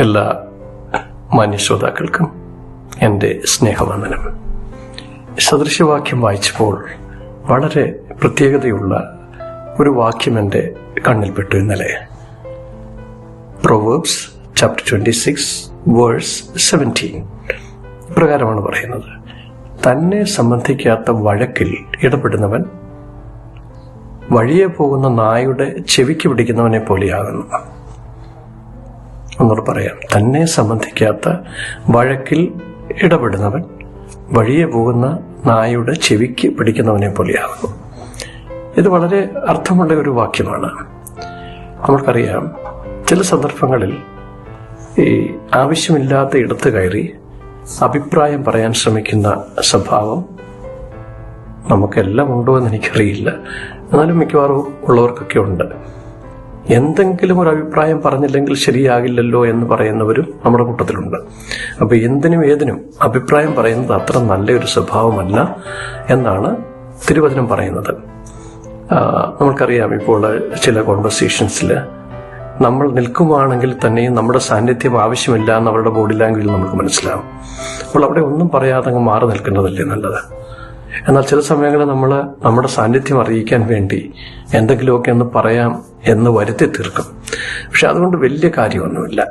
എല്ലാ മാന്യശ്രോതാക്കൾക്കും എന്റെ സ്നേഹവന്ദനം. സദൃശവാക്യം വായിച്ചപ്പോൾ വളരെ പ്രത്യേകതയുള്ള ഒരു വാക്യം എന്റെ കണ്ണിൽപ്പെട്ടു ഇന്നലെ. Proverbs chapter twenty six verse seventeen ഇപ്രകാരമാണ് പറയുന്നത്. തന്നെ സംബന്ധിക്കാത്ത വഴക്കിൽ ഇടപെടുന്നവൻ വഴിയെ പോകുന്ന നായുടെ ചെവിക്ക് പിടിക്കുന്നവനെ പോലെയാകുന്നു. ഒന്നുകൂടെ പറയാം തന്നെ സംബന്ധിക്കാത്ത വഴക്കിൽ ഇടപെടുന്നവൻ വഴിയെ പോകുന്ന നായുടെ ചെവിക്ക് പിടിക്കുന്നവനെ പോലെയാകുന്നു. ഇത് വളരെ അർത്ഥമുള്ള ഒരു വാക്യമാണ്. നമുക്കറിയാം ചില സന്ദർഭങ്ങളിൽ ഈ ആവശ്യമില്ലാത്ത ഇടത്ത് കയറി അഭിപ്രായം പറയാൻ ശ്രമിക്കുന്ന സ്വഭാവം നമുക്കെല്ലാം ഉണ്ടോ എന്ന് എനിക്കറിയില്ല. എന്നാലും മിക്കവാറും ഉള്ളവർക്കൊക്കെ ഉണ്ട്. എന്തെങ്കിലും ഒരു അഭിപ്രായം പറഞ്ഞില്ലെങ്കിൽ ശരിയാകില്ലല്ലോ എന്ന് പറയുന്നവരും നമ്മുടെ കൂട്ടത്തിലുണ്ട്. അപ്പൊ എന്തിനും ഏതിനും അഭിപ്രായം പറയുന്നത് അത്ര നല്ലൊരു സ്വഭാവമല്ല എന്നാണ് തിരുവചനം പറയുന്നത്. നമുക്കറിയാം ഇപ്പോൾ ചില കോൺവെർസേഷൻസിൽ നമ്മൾ നിൽക്കുവാണെങ്കിൽ തന്നെയും നമ്മുടെ സാന്നിധ്യം ആവശ്യമില്ല എന്ന് അവരുടെ ബോഡി ലാംഗ്വേജിൽ നമുക്ക് മനസ്സിലാവും. അപ്പോൾ അവിടെ ഒന്നും പറയാതെ അങ്ങ് മാറി നിൽക്കുന്നതല്ലേ നല്ലത്? എന്നാൽ ചില സമയങ്ങളിൽ നമ്മൾ നമ്മുടെ സാന്നിധ്യം അറിയിക്കാൻ വേണ്ടി എന്തെങ്കിലുമൊക്കെ ഒന്ന് പറയാം എന്ന് വരുത്തി തീർക്കും. പക്ഷെ അതുകൊണ്ട് വലിയ കാര്യമൊന്നുമില്ല.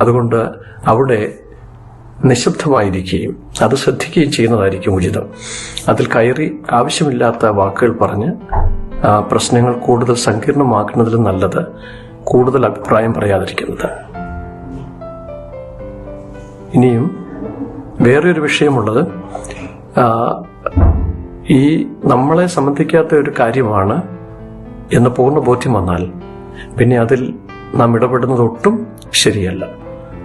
അതുകൊണ്ട് അവിടെ നിശബ്ദമായിരിക്കുകയും അത് ശ്രദ്ധിക്കുകയും ചെയ്യുന്നതായിരിക്കും ഉചിതം. അതിൽ കയറി ആവശ്യമില്ലാത്ത വാക്കുകൾ പറഞ്ഞ് പ്രശ്നങ്ങൾ കൂടുതൽ സങ്കീർണമാക്കുന്നതിലും നല്ലത് കൂടുതൽ അഭിപ്രായം പറയാതിരിക്കുന്നത്. ഇനിയും വേറൊരു വിഷയമുള്ളത് ഈ നമ്മളെ സംബന്ധിക്കാത്ത ഒരു കാര്യമാണ് എന്ന് പൂർണ ബോധ്യം വന്നാൽ പിന്നെ അതിൽ നാം ഇടപെടുന്നത് ഒട്ടും ശരിയല്ല.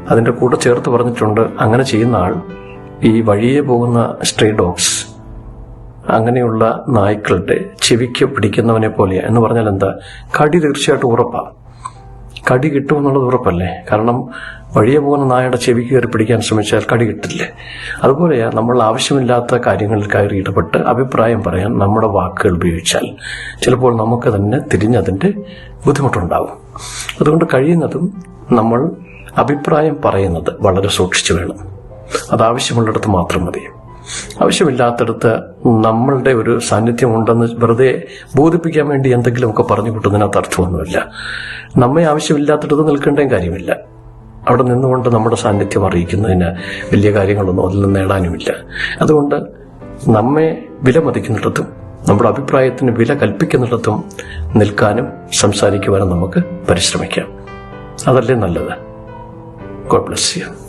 അതിന്റെ കൂടെ ചേർത്ത് പറഞ്ഞിട്ടുണ്ട് അങ്ങനെ ചെയ്യുന്ന ആൾ ഈ വഴിയെ പോകുന്ന സ്ട്രീ ഡോഗ്സ് അങ്ങനെയുള്ള നായ്ക്കളുടെ ചെവിക്ക് പിടിക്കുന്നവനെ പോലെ എന്ന് പറഞ്ഞാൽ എന്താ? കടി തീർച്ചയായിട്ടും ഉറപ്പാണ് കടി കിട്ടുമെന്നുള്ളത് ഉറപ്പല്ലേ? കാരണം വഴിയെ പോകുന്ന നായയുടെ ചെവി കയറി പിടിക്കാൻ ശ്രമിച്ചാൽ കടി കിട്ടില്ലേ? അതുപോലെയാ നമ്മൾ ആവശ്യമില്ലാത്ത കാര്യങ്ങളിൽ കയറി ഇടപെട്ട് അഭിപ്രായം പറയാൻ നമ്മുടെ വാക്കുകൾ ഉപയോഗിച്ചാൽ ചിലപ്പോൾ നമുക്ക് തന്നെ തിരിഞ്ഞതിന്റെ ബുദ്ധിമുട്ടുണ്ടാവും അതുകൊണ്ട് കഴിയുന്നതും നമ്മൾ അഭിപ്രായം പറയുന്നത് വളരെ സൂക്ഷിച്ചു വേണം. അതാവശ്യമുള്ളിടത്ത് മാത്രം മതി. ആവശ്യമില്ലാത്തടത്ത് നമ്മളുടെ ഒരു സാന്നിധ്യം ഉണ്ടെന്ന് വെറുതെ ബോധിപ്പിക്കാൻ വേണ്ടി എന്തെങ്കിലുമൊക്കെ പറഞ്ഞു കിട്ടുന്നതിനകത്ത് അർത്ഥമൊന്നുമില്ല. നമ്മെ ആവശ്യമില്ലാത്തടത്ത് നിൽക്കേണ്ടേ കാര്യമില്ല. അവിടെ നിന്നുകൊണ്ട് നമ്മുടെ സാന്നിധ്യം അറിയിക്കുന്നതിന് വലിയ കാര്യങ്ങളൊന്നും അതിൽ നിന്ന് നേടാനുമില്ല. അതുകൊണ്ട് നമ്മെ വിലമതിക്കുന്നിടത്തും നമ്മുടെ അഭിപ്രായത്തിന് വില കൽപ്പിക്കുന്നിടത്തും നിൽക്കാനും സംസാരിക്കുവാനും നമുക്ക് പരിശ്രമിക്കാം. അതല്ലേ നല്ലത്. God bless you